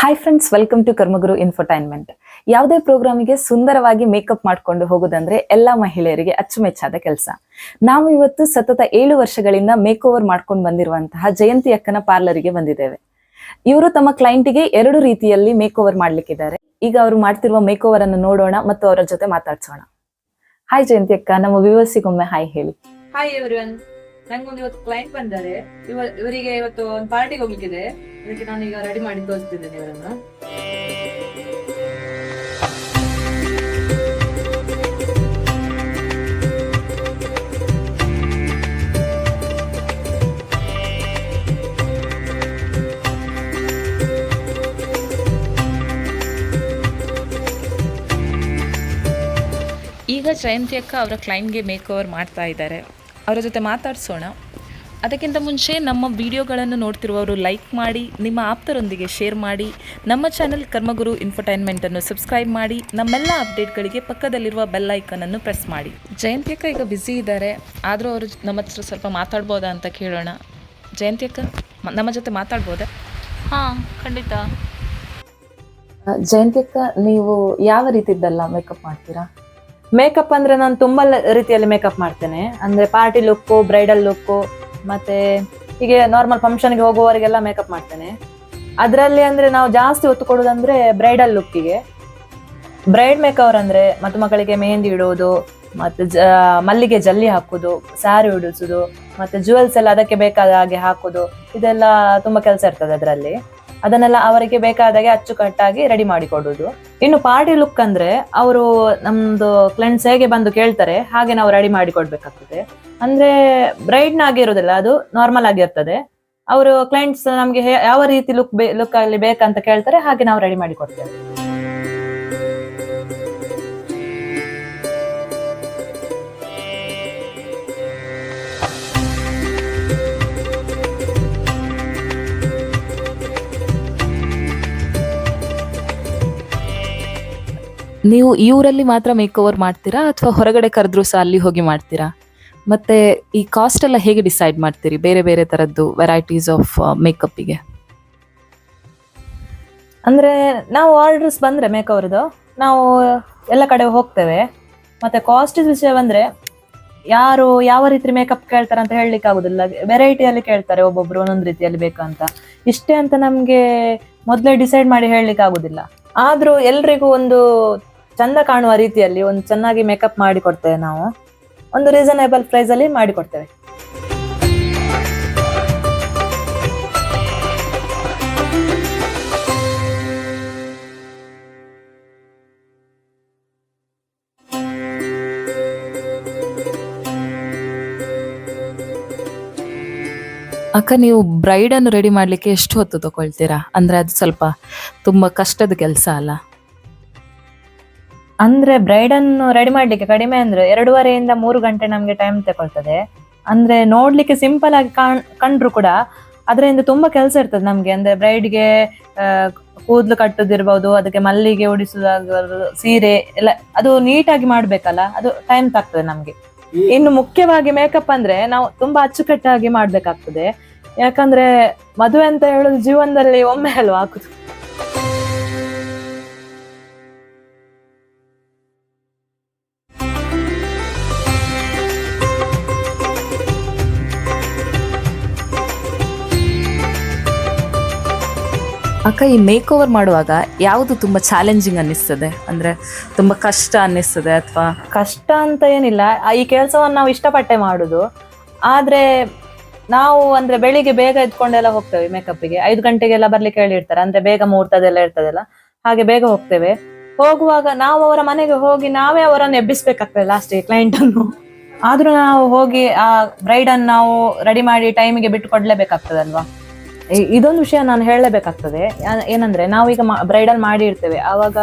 Hi friends welcome to Karmaguru infotainment ಯಾವುದೇ ಪ್ರೋಗ್ರಾಮಿಗೆ ಸುಂದರವಾಗಿ ಮೇಕಪ್ ಮಾಡ್ಕೊಂಡು ಹೋಗೋದಂದ್ರೆ ಎಲ್ಲಾ ಮಹಿಳೆಯರಿಗೆ ಅಚ್ಚುಮೆಚ್ಚಾದ ಕೆಲಸ. ನಾವು ಇವತ್ತು ಸತತ ಏಳು ವರ್ಷಗಳಿಂದ ಮೇಕ್ ಓವರ್ ಮಾಡ್ಕೊಂಡು ಬಂದಿರುವಂತಹ ಜಯಂತಿ ಅಕ್ಕನ ಪಾರ್ಲರಿಗೆ ಬಂದಿದ್ದೇವೆ. ಇವರು ತಮ್ಮ ಕ್ಲೈಂಟಿಗೆ ಎರಡು ರೀತಿಯಲ್ಲಿ ಮೇಕ್ ಓವರ್ ಮಾಡ್ಲಿಕ್ಕಿದ್ದಾರೆ. ಈಗ ಅವರು ಮಾಡ್ತಿರುವ ಮೇಕ್ ಓವರ್ ಅನ್ನು ನೋಡೋಣ ಮತ್ತು ಅವರ ಜೊತೆ ಮಾತಾಡ್ಸೋಣ. ಹಾಯ್ ಜಯಂತಿ ಅಕ್ಕ, ನಮ್ಮ ವ್ಯೂವರ್ಸಿಗೊಮ್ಮೆ ಹಾಯ್ ಹೇಳಿ. ಹಾಯ್ ನಂಗೊಂದು ಇವತ್ತು ಕ್ಲೈಂಟ್ ಬಂದಾರೆ. ಇವ, ಇವರಿಗೆ ಇವತ್ತು ಒಂದು ಪಾರ್ಟಿಗೆ ಹೋಗ್ಲಿಕ್ಕಿದೆ. ಅದಕ್ಕೆ ನಾನು ಈಗ ರೆಡಿ ಮಾಡಿ ತೋರಿಸ್ತಿದ್ದೇನೆ ಇವರನ್ನ. ಈಗ ಜಯಂತಿ ಅಕ್ಕ ಅವರ ಕ್ಲೈಂಟ್ಗೆ ಮೇಕ್ ಓವರ್ ಮಾಡ್ತಾ ಇದ್ದಾರೆ. ಅವರ ಜೊತೆ ಮಾತಾಡಿಸೋಣ. ಅದಕ್ಕಿಂತ ಮುಂಚೆ ನಮ್ಮ ವಿಡಿಯೋಗಳನ್ನು ನೋಡ್ತಿರುವವರು ಲೈಕ್ ಮಾಡಿ ನಿಮ್ಮ ಆಪ್ತರೊಂದಿಗೆ ಶೇರ್ ಮಾಡಿ ನಮ್ಮ ಚಾನೆಲ್ ಕರ್ಮಗುರು ಇನ್ಫರ್ಟೈನ್ಮೆಂಟನ್ನು ಸಬ್ಸ್ಕ್ರೈಬ್ ಮಾಡಿ ನಮ್ಮೆಲ್ಲ ಅಪ್ಡೇಟ್ಗಳಿಗೆ ಪಕ್ಕದಲ್ಲಿರುವ ಬೆಲ್ ಐಕನನ್ನು ಪ್ರೆಸ್ ಮಾಡಿ. ಜಯಂತಿ ಅಕ್ಕ ಈಗ ಬ್ಯುಸಿ ಇದ್ದಾರೆ ಆದರೂ ಅವರು ನಮ್ಮ ಹತ್ರ ಸ್ವಲ್ಪ ಮಾತಾಡ್ಬೋದಾ ಅಂತ ಕೇಳೋಣ. ಜಯಂತಿ ಅಕ್ಕ ನಮ್ಮ ಜೊತೆ ಮಾತಾಡ್ಬೋದಾ? ಹಾಂ ಖಂಡಿತ. ಜಯಂತಿ ಅಕ್ಕ ನೀವು ಯಾವ ರೀತಿದ್ದೆಲ್ಲ ಮೇಕಪ್ ಮಾಡ್ತೀರಾ? ಮೇಕಪ್ ಅಂದ್ರೆ ನಾನು ತುಂಬಾ ರೀತಿಯಲ್ಲಿ ಮೇಕಪ್ ಮಾಡ್ತೇನೆ. ಅಂದ್ರೆ ಪಾರ್ಟಿ ಲುಕ್ಕು ಬ್ರೈಡಲ್ ಲುಕ್ಕು ಮತ್ತೆ ಹೀಗೆ ನಾರ್ಮಲ್ ಫಂಕ್ಷನ್ಗೆ ಹೋಗುವವರಿಗೆಲ್ಲ ಮೇಕಪ್ ಮಾಡ್ತೇನೆ. ಅದರಲ್ಲಿ ಅಂದ್ರೆ ನಾವು ಜಾಸ್ತಿ ಒತ್ತು ಕೊಡೋದಂದ್ರೆ ಬ್ರೈಡಲ್ ಲುಕ್ಕಿಗೆ ಬ್ರೈಡ್ ಮೇಕವರ್ ಅಂದ್ರೆ ಮತ್ತು ಮಕ್ಕಳಿಗೆ ಮೆಹಂದಿ ಇಡುವುದು, ಮತ್ತೆ ಮಲ್ಲಿಗೆ ಜಲ್ಲಿ ಹಾಕುದು ಸ್ಯಾರಿ ಉಡಿಸುದು ಮತ್ತೆ ಜ್ಯುವೆಲ್ಸ್ ಎಲ್ಲ ಅದಕ್ಕೆ ಬೇಕಾದ ಹಾಗೆ ಹಾಕುದು ಇದೆಲ್ಲ ತುಂಬಾ ಕೆಲಸ ಇರ್ತದೆ ಅದರಲ್ಲಿ. ಅದನ್ನೆಲ್ಲ ಅವರಿಗೆ ಬೇಕಾದಾಗೆ ಅಚ್ಚುಕಟ್ಟಾಗಿ ರೆಡಿ ಮಾಡಿ ಕೊಡುದು ಇನ್ನು ಪಾರ್ಟಿ ಲುಕ್ ಅಂದ್ರೆ ಅವರು ನಮ್ದು ಕ್ಲೈಂಟ್ಸ್ ಹೇಗೆ ಬಂದು ಕೇಳ್ತಾರೆ, ಹಾಗೆ ನಾವು ರೆಡಿ ಮಾಡಿ ಕೊಡ್ಬೇಕಾಗ್ತದೆ ಅಂದ್ರೆ ಬ್ರೈಡ್ ನಾಗಿ ಇರೋದಿಲ್ಲ, ಅದು ನಾರ್ಮಲ್ ಆಗಿರ್ತದೆ ಅವರು ಕ್ಲೈಂಟ್ಸ್ ನಮ್ಗೆ ಯಾವ ರೀತಿ ಲುಕ್ ಲುಕ್ ಅಲ್ಲಿ ಬೇಕಂತ ಕೇಳ್ತಾರೆ, ಹಾಗೆ ನಾವು ರೆಡಿ ಮಾಡಿ ಕೊಡ್ತೇವೆ ನೀವು ಈ ಊರಲ್ಲಿ ಮಾತ್ರ ಮೇಕ್ ಓವರ್ ಮಾಡ್ತೀರಾ ಅಥವಾ ಹೊರಗಡೆ ಕರೆದ್ರೂ ಸಹ ಅಲ್ಲಿ ಹೋಗಿ ಮಾಡ್ತೀರಾ? ಮತ್ತೆ ಈ ಕಾಸ್ಟ್ ಎಲ್ಲ ಹೇಗೆ ಡಿಸೈಡ್ ಮಾಡ್ತೀರಿ ಬೇರೆ ಬೇರೆ ತರದ್ದು ವೆರೈಟೀಸ್ ಆಫ್ ಮೇಕಪ್ಪಿಗೆ ಅಂದ್ರೆ ನಾವು ಆರ್ಡರ್ಸ್ ಬಂದ್ರೆ ಮೇಕವರ್ದು ನಾವು ಎಲ್ಲ ಕಡೆ ಹೋಗ್ತೇವೆ. ಮತ್ತೆ ಕಾಸ್ಟ್ ವಿಷಯ ಬಂದ್ರೆ ಯಾರು ಯಾವ ರೀತಿ ಮೇಕಪ್ ಕೇಳ್ತಾರೆ ಅಂತ ಹೇಳಲಿಕ್ಕೆ ಆಗುದಿಲ್ಲ. ವೆರೈಟಿಯಲ್ಲಿ ಕೇಳ್ತಾರೆ ಒಬ್ಬೊಬ್ರು ಒಂದೊಂದು ರೀತಿಯಲ್ಲಿ ಬೇಕಂತ ಇಷ್ಟೇ ಅಂತ ನಮ್ಗೆ ಮೊದಲೇ ಡಿಸೈಡ್ ಮಾಡಿ ಹೇಳಲಿಕ್ಕೆ ಆಗುದಿಲ್ಲ. ಆದ್ರೂ ಎಲ್ರಿಗೂ ಒಂದು ಚಂದ ಕಾಣುವ ರೀತಿಯಲ್ಲಿ ಒಂದು ಚೆನ್ನಾಗಿ ಮೇಕಪ್ ಮಾಡಿ ಕೊಡ್ತೇವೆ ನಾವು. ಒಂದು ರೀಸನೇಬಲ್ ಪ್ರೈಸ್ ಅಲ್ಲಿ ಮಾಡಿ ಕೊಡ್ತೇವೆ. ಅಕ್ಕ, ನೀವು ಬ್ರೈಡ್ ಅನ್ನು ರೆಡಿ ಮಾಡ್ಲಿಕ್ಕೆ ಎಷ್ಟು ಹೊತ್ತು ತಗೊಳ್ತೀರಾ? ಅಂದ್ರೆ ಅದು ಸ್ವಲ್ಪ ತುಂಬಾ ಕಷ್ಟದ ಕೆಲಸ ಅಲ್ಲ. ಅಂದ್ರೆ ಬ್ರೈಡ್ ಅನ್ನು ರೆಡಿ ಮಾಡ್ಲಿಕ್ಕೆ ಕಡಿಮೆ ಅಂದ್ರೆ ಎರಡೂವರೆಯಿಂದ ಮೂರು ಗಂಟೆ ನಮ್ಗೆ ಟೈಮ್ ತಗೊಳ್ತದೆ. ಅಂದ್ರೆ ನೋಡ್ಲಿಕ್ಕೆ ಸಿಂಪಲ್ ಆಗಿ ಕಾಣ್ ಕಂಡ್ರು ಕೂಡ ಅದರಿಂದ ತುಂಬಾ ಕೆಲಸ ಇರ್ತದೆ ನಮ್ಗೆ. ಅಂದ್ರೆ ಬ್ರೈಡ್ಗೆ ಕೂದಲು ಕಟ್ಟುದಿರ್ಬಹುದು ಅದಕ್ಕೆ ಮಲ್ಲಿಗೆ ಉಡಿಸುದಾಗಿರ್ಬೋದು ಸೀರೆ ಎಲ್ಲ ಅದು ನೀಟಾಗಿ ಮಾಡ್ಬೇಕಲ್ಲ ಅದು ಟೈಮ್ ತಾಗ್ತದೆ ನಮ್ಗೆ. ಇನ್ನು ಮುಖ್ಯವಾಗಿ ಮೇಕಪ್ ಅಂದ್ರೆ ನಾವು ತುಂಬಾ ಅಚ್ಚುಕಟ್ಟಾಗಿ ಮಾಡ್ಬೇಕಾಗ್ತದೆ. ಯಾಕಂದ್ರೆ ಮದುವೆ ಅಂತ ಹೇಳೋದು ಜೀವನದಲ್ಲಿ ಒಮ್ಮೆ ಅಲ್ವಾ ಹಾಕುದು. ಅಕ್ಕ ಈ ಮೇಕ್ ಓವರ್ ಮಾಡುವಾಗ ಯಾವುದು ತುಂಬಾ ಚಾಲೆಂಜಿಂಗ್ ಅನ್ನಿಸ್ತದೆ? ಅಂದ್ರೆ ತುಂಬಾ ಕಷ್ಟ ಅನ್ನಿಸ್ತದೆ ಅಥವಾ? ಕಷ್ಟ ಅಂತ ಏನಿಲ್ಲ. ಈ ಕೆಲಸವನ್ನು ನಾವು ಇಷ್ಟಪಟ್ಟೆ ಮಾಡುದು. ಆದ್ರೆ ನಾವು ಅಂದ್ರೆ ಬೆಳಿಗ್ಗೆ ಬೇಗ ಎದ್ಕೊಂಡೆಲ್ಲ ಹೋಗ್ತೇವೆ ಮೇಕಪ್ಗೆ ಐದು ಗಂಟೆಗೆಲ್ಲ ಬರ್ಲಿಕ್ಕೆ ಹೇಳಿರ್ತಾರೆ. ಅಂದ್ರೆ ಬೇಗ ಮುಹೂರ್ತದೆಲ್ಲ ಇರ್ತದಲ್ಲ. ಹಾಗೆ ಬೇಗ ಹೋಗ್ತೇವೆ. ಹೋಗುವಾಗ ನಾವು ಅವರ ಮನೆಗೆ ಹೋಗಿ ನಾವೇ ಅವರನ್ನು ಎಬ್ಬಿಸ್ಬೇಕಾಗ್ತದೆ ಲಾಸ್ಟ್ ಕ್ಲೈಂಟ್ ಅನ್ನು. ಆದ್ರೂ ನಾವು ಹೋಗಿ ಆ ಬ್ರೈಡ್ ಅನ್ನು ನಾವು ರೆಡಿ ಮಾಡಿ ಟೈಮಿಗೆ ಬಿಟ್ಟು ಕೊಡ್ಲೇಬೇಕಾಗ್ತದಲ್ವಾ ಇದೊಂದು ವಿಷಯ ನಾನು ಹೇಳಲೇಬೇಕಾಗ್ತದೆ. ಏನಂದ್ರೆ, ನಾವೀಗ ಬ್ರೈಡಲ್ ಮಾಡಿ ಇರ್ತೇವೆ ಆವಾಗ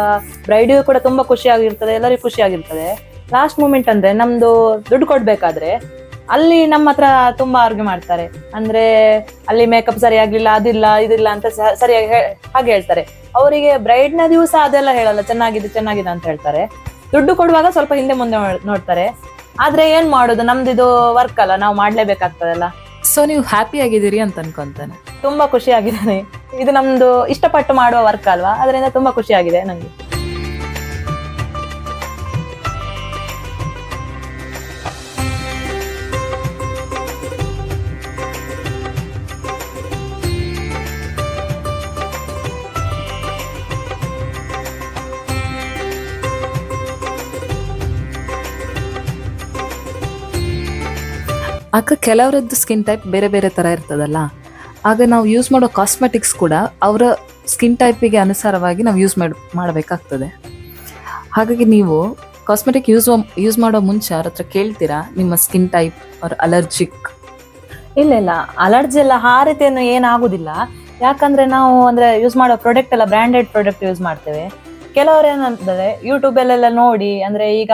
ಬ್ರೈಡಿಗೂ ಕೂಡ ತುಂಬಾ ಖುಷಿಯಾಗಿರ್ತದೆ, ಎಲ್ಲರಿಗೂ ಖುಷಿಯಾಗಿರ್ತದೆ. ಲಾಸ್ಟ್ ಮೂಮೆಂಟ್ ಅಂದ್ರೆ ನಮ್ದು ದುಡ್ಡು ಕೊಡ್ಬೇಕಾದ್ರೆ ಅಲ್ಲಿ ನಮ್ಮ ಹತ್ರ ತುಂಬಾ ಆರ್ಗ್ಯೂ ಮಾಡ್ತಾರೆ. ಅಂದ್ರೆ ಅಲ್ಲಿ ಮೇಕಪ್ ಸರಿಯಾಗ್ಲಿಲ್ಲ ಅದಿಲ್ಲ, ಇದಿಲ್ಲ ಅಂತ ಸರಿಯಾಗಿ ಹಾಗೆ ಹೇಳ್ತಾರೆ. ಅವರಿಗೆ ಬ್ರೈಡ್ನ ದಿವಸ ಅದೆಲ್ಲ ಹೇಳಲ್ಲ, ಚೆನ್ನಾಗಿದೆ ಚೆನ್ನಾಗಿದೆ ಅಂತ ಹೇಳ್ತಾರೆ. ದುಡ್ಡು ಕೊಡುವಾಗ ಸ್ವಲ್ಪ ಹಿಂದೆ ಮುಂದೆ ನೋಡ್ತಾರೆ. ಆದ್ರೆ ಏನ್ ಮಾಡೋದು? ನಮ್ದು ಇದು ವರ್ಕ್ ಅಲ್ಲ, ನಾವು ಮಾಡ್ಲೇಬೇಕಾಗ್ತದಲ್ಲ. ಸೊ ನೀವು ಹ್ಯಾಪಿ ಆಗಿದ್ದೀರಿ ಅಂತ ಅನ್ಕೊಂತಾನೆ. ತುಂಬಾ ಖುಷಿ ಆಗಿದ್ದಾನೆ ಇದು ನಮ್ದು ಇಷ್ಟಪಟ್ಟು ಮಾಡುವ ವರ್ಕ್ ಅಲ್ವಾ? ಅದರಿಂದ ತುಂಬಾ ಖುಷಿ ಆಗಿದೆ ನಂಗೆ. ಅಕ್ಕ, ಕೆಲವರದ್ದು ಸ್ಕಿನ್ ಟೈಪ್ ಬೇರೆ ಬೇರೆ ಥರ ಇರ್ತದಲ್ಲ? ಆಗ ನಾವು ಯೂಸ್ ಮಾಡೋ ಕಾಸ್ಮೆಟಿಕ್ಸ್ ಕೂಡ ಅವರ ಸ್ಕಿನ್ ಟೈಪಿಗೆ ಅನುಸಾರವಾಗಿ ನಾವು ಯೂಸ್ ಮಾಡಿ, ಮಾಡಬೇಕಾಗ್ತದೆ. ಹಾಗಾಗಿ ನೀವು ಕಾಸ್ಮೆಟಿಕ್ ಯೂಸ್ ಯೂಸ್ ಮಾಡೋ ಮುಂಚೆ ಅವ್ರ ಹತ್ರ ಕೇಳ್ತೀರಾ, ನಿಮ್ಮ ಸ್ಕಿನ್ ಟೈಪ್ ಅವ್ರ ಅಲರ್ಜಿಕ್ ಇಲ್ಲ ಇಲ್ಲ. ಅಲರ್ಜಿ ಎಲ್ಲ ಆ ರೀತಿಯನ್ನು ಏನಾಗುದಿಲ್ಲ. ಯಾಕಂದ್ರೆ ನಾವು ಅಂದ್ರೆ ಯೂಸ್ ಮಾಡೋ ಪ್ರಾಡಕ್ಟ್ ಎಲ್ಲ ಬ್ರ್ಯಾಂಡೆಡ್ ಪ್ರಾಡಕ್ಟ್ ಯೂಸ್ ಮಾಡ್ತೇವೆ. ಕೆಲವರು ಏನಂತಾರೆ ಯೂಟ್ಯೂಬ್ ಅಲ್ಲೆಲ್ಲ ನೋಡಿ, ಅಂದ್ರೆ ಈಗ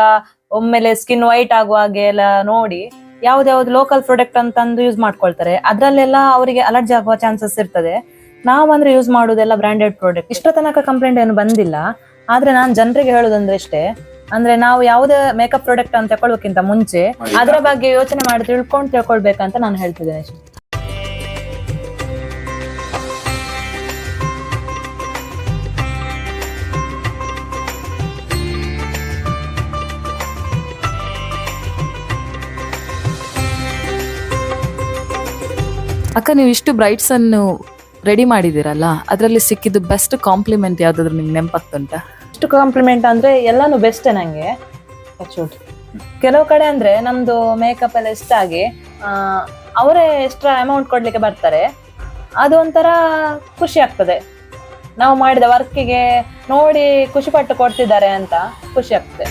ಒಮ್ಮೆಲೆ ಸ್ಕಿನ್ ವೈಟ್ ಆಗುವ ಹಾಗೆ ಎಲ್ಲ ನೋಡಿ ಯಾವ್ದ್ಯಾವ್ದು ಲೋಕಲ್ ಪ್ರಾಡಕ್ಟ್ ಅಂತಂದು ಯೂಸ್ ಮಾಡ್ಕೊಳ್ತಾರೆ. ಅದ್ರಲ್ಲೆಲ್ಲ ಅವರಿಗೆ ಅಲರ್ಜಿ ಆಗುವ ಚಾನ್ಸಸ್ ಇರ್ತದೆ. ನಾವಂದ್ರೆ ಯೂಸ್ ಮಾಡೋದೆಲ್ಲ ಬ್ರಾಂಡೆಡ್ ಪ್ರಾಡಕ್ಟ್ ಇಷ್ಟ ತನಕ ಕಂಪ್ಲೇಂಟ್ ಏನು ಬಂದಿಲ್ಲ. ಆದ್ರೆ ನಾನು ಜನರಿಗೆ ಹೇಳುದಂದ್ರೆ ಇಷ್ಟೇ. ಅಂದ್ರೆ ನಾವು ಯಾವುದೇ ಮೇಕಪ್ ಪ್ರಾಡಕ್ಟ್ ಅಂತ ತಗೊಳ್ಬೇಕಿಂತ ಮುಂಚೆ ಅದರ ಬಗ್ಗೆ ಯೋಚನೆ ಮಾಡಿ ತಿಳ್ಕೊಂಡು ತಿಳ್ಕೊಳ್ಬೇಕಂತ ನಾನು ಹೇಳ್ತಿದ್ದೇನೆ ಅಕ್ಕ, ನೀವು ಇಷ್ಟು ಬ್ರೈಟ್ಸ್ ಅನ್ನು ರೆಡಿ ಮಾಡಿದ್ದೀರಲ್ಲ, ಅದರಲ್ಲಿ ಸಿಕ್ಕಿದ್ದು ಬೆಸ್ಟ್ ಕಾಂಪ್ಲಿಮೆಂಟ್ ಯಾವ್ದಾದ್ರು ನಿಮ್ಗೆ ನೆನಪಾಗ್ತುಂಟಾ? ಇಷ್ಟು ಕಾಂಪ್ಲಿಮೆಂಟ್ ಅಂದ್ರೆ ಎಲ್ಲಾನು ಬೆಸ್ಟ್ ನಂಗೆ. Touch ಕೆಲವು ಕಡೆ ಅಂದ್ರೆ ನಮ್ದು ಮೇಕಪ್ ಎಲ್ಲ ಇಷ್ಟ ಆಗಿ ಅವರೇ ಎಕ್ಸ್ಟ್ರಾ ಅಮೌಂಟ್ ಕೊಡ್ಲಿಕ್ಕೆ ಬರ್ತಾರೆ. ಅದು ಒಂಥರ ಖುಷಿ ಆಗ್ತದೆ. ನಾವು ಮಾಡಿದ ವರ್ಕಿಗೆ ನೋಡಿ ಖುಷಿಪಟ್ಟು ಕೊಡ್ತಿದ್ದಾರೆ ಅಂತ ಖುಷಿ ಆಗ್ತದೆ.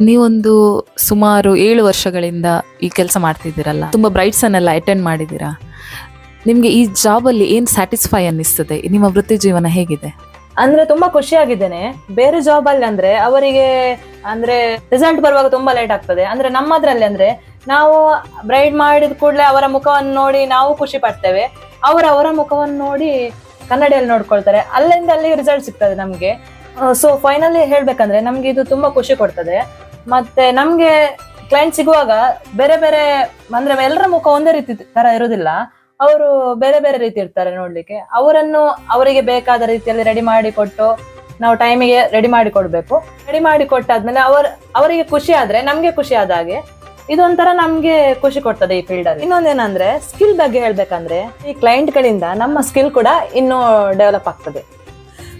ನೀವೊಂದು ಸುಮಾರು ಏಳು ವರ್ಷಗಳಿಂದ ಈ ಕೆಲಸ ಮಾಡ್ತಿದ್ದೀರಲ್ಲ? ತುಂಬಾ ಬ್ರೈಟ್ಸ್ ಅನ್ನೆಲ್ಲ ಅಟೆಂಡ್ ಮಾಡಿದ್ದೀರಾ? ನಿಮಗೆ ಈ ಜಾಬಲ್ಲಿ ಏನು ಸ್ಯಾಟಿಸ್ಫೈ ಅನ್ನಿಸ್ತದೆ? ನಿಮ್ಮ ವೃತ್ತಿ ಜೀವನ ಹೇಗಿದೆ? ಅಂದ್ರೆ ತುಂಬಾ ಖುಷಿ ಆಗಿದ್ದೇನೆ. ಬೇರೆ ಜಾಬ್ ಅಲ್ಲಿ ಅಂದ್ರೆ ಅವರಿಗೆ ಅಂದ್ರೆ ರಿಸಲ್ಟ್ ಬರುವಾಗ ತುಂಬಾ ಲೇಟ್ ಆಗ್ತದೆ. ಅಂದ್ರೆ ನಮ್ಮದ್ರಲ್ಲಿ ಅಂದ್ರೆ ನಾವು ಬ್ರೈಡ್ ಮಾಡಿದ ಕೂಡಲೇ ಅವರ ಮುಖವನ್ನು ನೋಡಿ ನಾವು ಖುಷಿ ಪಡ್ತೇವೆ. ಅವರ ಅವರ ಮುಖವನ್ನು ನೋಡಿ ಕನ್ನಡಿಯಲ್ಲಿ ನೋಡ್ಕೊಳ್ತಾರೆ. ಅಲ್ಲಿಂದ ಅಲ್ಲಿ ರಿಸಲ್ಟ್ ಸಿಗ್ತದೆ ನಮ್ಗೆ. ಸೊ ಫೈನಲಿ ಹೇಳ್ಬೇಕಂದ್ರೆ ನಮ್ಗೆ ಇದು ತುಂಬಾ ಖುಷಿ ಕೊಡ್ತದೆ. ಮತ್ತೆ ನಮ್ಗೆ ಕ್ಲೈಂಟ್ ಸಿಗುವಾಗ ಬೇರೆ ಬೇರೆ ಅಂದ್ರೆ ಎಲ್ಲರ ಮುಖ ಒಂದೇ ರೀತಿ ತರ ಇರುವುದಿಲ್ಲ ಅವರು ಬೇರೆ ಬೇರೆ ರೀತಿ ಇರ್ತಾರೆ ನೋಡ್ಲಿಕ್ಕೆ. ಅವರನ್ನು ಅವರಿಗೆ ಬೇಕಾದ ರೀತಿಯಲ್ಲಿ ರೆಡಿ ಮಾಡಿ ಕೊಟ್ಟು ನಾವು ಟೈಮಿಗೆ ರೆಡಿ ಮಾಡಿ ಕೊಡ್ಬೇಕು. ರೆಡಿ ಮಾಡಿ ಕೊಟ್ಟಾದ್ಮೇಲೆ ಅವರ, ಅವರಿಗೆ ಖುಷಿ ಆದ್ರೆ, ನಮ್ಗೆ ಖುಷಿ ಆದ ಹಾಗೆ ಇದೊಂಥರ ನಮ್ಗೆ ಖುಷಿ ಕೊಡ್ತದೆ ಈ ಫೀಲ್ಡ್ ಅಲ್ಲಿ. ಇನ್ನೊಂದೇನಂದ್ರೆ ಸ್ಕಿಲ್ ಬಗ್ಗೆ ಹೇಳ್ಬೇಕಂದ್ರೆ ಈ ಕ್ಲೈಂಟ್ ಗಳಿಂದ ನಮ್ಮ ಸ್ಕಿಲ್ ಕೂಡ ಇನ್ನೂ ಡೆವಲಪ್ ಆಗ್ತದೆ.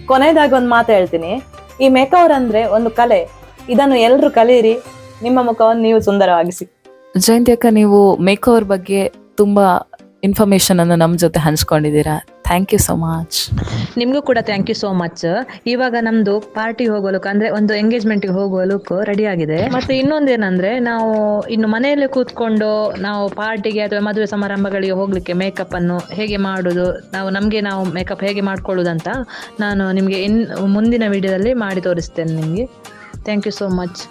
ಕೊನೆಯದಾಗಿ ಒಂದು ಮಾತು ಹೇಳ್ತೀನಿ. ಈ ಮೇಕವರ್ ಅಂದ್ರೆ ಒಂದು ಕಲೆ. ಇದನ್ನು ಎಲ್ಲರೂ ಕಲಿಯಿರಿ ನಿಮ್ಮ ಮುಖವನ್ನು ನೀವು ಸುಂದರವಾಗಿಸಿ. ಜಯಂತಿ ಅಕ್ಕ ನೀವು ಮೇಕ್ ಓವರ್ ಬಗ್ಗೆ ತುಂಬಾ ಇನ್ಫಾರ್ಮೇಶನ್ ಅನ್ನು ನಮ್ಮ ಜೊತೆ ಹಂಚ್ಕೊಂಡಿದ್ದೀರಾ? ಥ್ಯಾಂಕ್ ಯು ಸೊ ಮಚ್ ನಿಮಗೂ ಕೂಡ ಥ್ಯಾಂಕ್ ಯು ಸೋ ಮಚ್ ಇವಾಗ ನಮ್ದು ಪಾರ್ಟಿ ಹೋಗುವ ಲುಕ್ ಅಂದ್ರೆ ಒಂದು ಎಂಗೇಜ್ಮೆಂಟ್ಗೆ ಹೋಗುವ ಲುಕ್ ರೆಡಿ ಆಗಿದೆ. ಮತ್ತೆ ಇನ್ನೊಂದೇನಂದ್ರೆ ನಾವು ಇನ್ನು ಮನೆಯಲ್ಲೇ ಕೂತ್ಕೊಂಡು ನಾವು ಪಾರ್ಟಿಗೆ ಅಥವಾ ಮದುವೆ ಸಮಾರಂಭಗಳಿಗೆ ಹೋಗ್ಲಿಕ್ಕೆ ಮೇಕಪ್ ಅನ್ನು ಹೇಗೆ ಮಾಡುದು ನಾವು ನಮಗೆ ನಾವು ಮೇಕಪ್ ಹೇಗೆ ಮಾಡ್ಕೊಳ್ಳೋದಂತ ನಾನು ನಿಮಗೆ ಇನ್ ಮುಂದಿನ ವಿಡಿಯೋದಲ್ಲಿ ಮಾಡಿ ತೋರಿಸ್ತೇನೆ ನಿಮಗೆ. Thank you so much